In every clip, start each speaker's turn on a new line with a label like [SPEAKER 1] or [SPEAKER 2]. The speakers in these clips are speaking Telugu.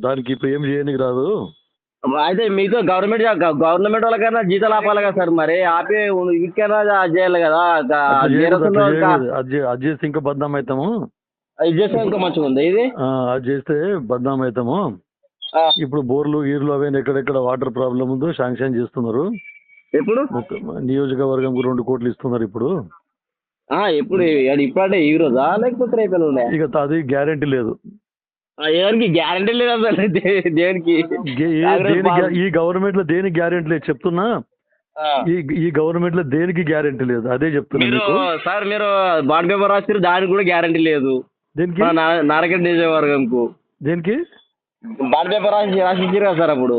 [SPEAKER 1] దానికి ఇప్పుడు ఏం చేయనికి రాదు.
[SPEAKER 2] అయితే మీతో గవర్నమెంట్ గవర్నమెంట్ వాళ్ళకైనా జీతాలు ఆపాలి కదా సార్ మరి. ఆపి వీటికైనా చేయాలి కదా.
[SPEAKER 1] అది అది చేస్తే ఇంకా బద్నాం అవుతాము
[SPEAKER 2] ఇది చేస్తే ఇంకా మంచిగా ఉంది ఇది
[SPEAKER 1] అది చేస్తే బద్నాం అవుతాము ఇప్పుడు బోర్లు గీర్లు అవన్నీ ఎక్కడెక్కడ వాటర్ ప్రాబ్లం ఉందో శాంక్షన్ చేస్తున్నారు.
[SPEAKER 2] ఎప్పుడు?
[SPEAKER 1] నియోజకవర్గం రెండు కోట్లు ఇస్తున్నారు ఇప్పుడు.
[SPEAKER 2] ఆ, ఎప్పుడు అది ఇప్పుడంటే ఈ రోజా? లేకపోతే రేపు
[SPEAKER 1] ఇక అది గ్యారంటీ లేదు.
[SPEAKER 2] ఎవరికి గ్యారంటీ లేదు అసలు. దేనికి?
[SPEAKER 1] ఈ గవర్నమెంట్లో దేనికి గ్యారెంటీ లేదు? చెప్తున్నా. ఈ ఈ గవర్నమెంట్లో దేనికి గ్యారెంటీ లేదు? అదే చెప్తున్నా
[SPEAKER 2] సార్ మీరు బాండ్ పేపర్ రాసిరు దానికి కూడా గ్యారంటీ లేదు.
[SPEAKER 1] దేనికి?
[SPEAKER 2] మన నా- నారకెట్ నియోజకవర్గంకు.
[SPEAKER 1] దేనికి?
[SPEAKER 2] బాండ్ పేపర్ రాసి రాసిచ్చారు కదా సార్ అప్పుడు.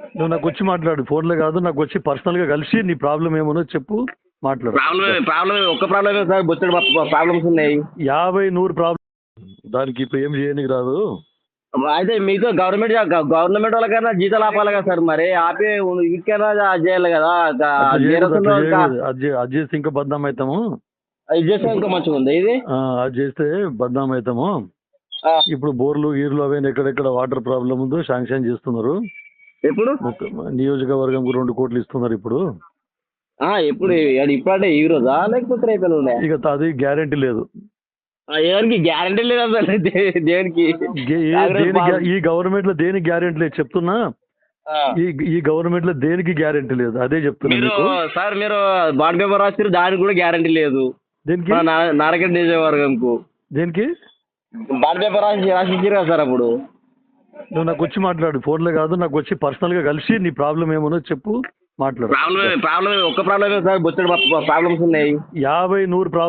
[SPEAKER 1] నువ్వు నాకు వచ్చి మాట్లాడు. ఫోన్లో కాదు నాకు వచ్చి పర్సనల్గా కలిసి నీ ప్రాబ్లం ఏమో చెప్పు మాట్లాడు.
[SPEAKER 2] ప్రాబ్లం ప్రాబ్లం ఒక్క ప్రాబ్లమే సార్ బొచ్చడు ప్రాబ్లమ్స్ ఉన్నాయి.
[SPEAKER 1] యాభై నూరు ప్రాబ్లం దానికి ఇప్పుడు ఏం చేయనికి రాదు.
[SPEAKER 2] అయితే మీతో గవర్నమెంట్ గవర్నమెంట్ వాళ్ళకైనా జీతాలు ఆపాలి కదా సార్ మరి. ఆపి వీటికైనా చేయాలి కదా.
[SPEAKER 1] అది అది చేస్తే ఇంకా బద్నాం అవుతాము.
[SPEAKER 2] ఇది చేస్తే ఇంకా మంచిగా ఉంది ఇది?
[SPEAKER 1] అది చేస్తే బద్నాం అవుతాము. ఇప్పుడు బోర్లు గీర్లు అవన్నీ ఎక్కడెక్కడ వాటర్ ప్రాబ్లం ఉందో శాంక్షన్ చేస్తున్నారు.
[SPEAKER 2] ఎప్పుడు?
[SPEAKER 1] నియోజకవర్గం రెండు కోట్లు ఇస్తున్నారు ఇప్పుడు.
[SPEAKER 2] అది ఇప్పుడంటే ఈ రోజా? లేకపోతే రేపు
[SPEAKER 1] ఇక అది గ్యారంటీ లేదు.
[SPEAKER 2] ఎవరికి గ్యారంటీ లేదు అసలు. దేనికి?
[SPEAKER 1] ఈ గవర్నమెంట్లో దేనికి గ్యారెంటీ లేదు? చెప్తున్నా. ఈ ఈ గవర్నమెంట్లో దేనికి గ్యారెంటీ లేదు? అదే చెప్తున్నా
[SPEAKER 2] సార్ మీరు బాండ్ పేపర్ రాసిరు దానికి కూడా గ్యారంటీ లేదు.
[SPEAKER 1] దేనికి?
[SPEAKER 2] మన నా- నారకెట్ నియోజకవర్గంకు.
[SPEAKER 1] దేనికి?
[SPEAKER 2] బాండ్ పేపర్ రాసి రాసిచ్చారు కదా సార్ అప్పుడు.
[SPEAKER 1] నువ్వు నాకు వచ్చి మాట్లాడు. ఫోన్లో కాదు నాకు వచ్చి పర్సనల్గా కలిసి నీ ప్రాబ్లం ఏమో చెప్పు మాట్లాడు.
[SPEAKER 2] ప్రాబ్లం ప్రాబ్లం ఒక్క ప్రాబ్లమే సార్ బొచ్చడు ప్రాబ్లమ్స్ ఉన్నాయి.
[SPEAKER 1] యాభై నూరు ప్రాబ్లం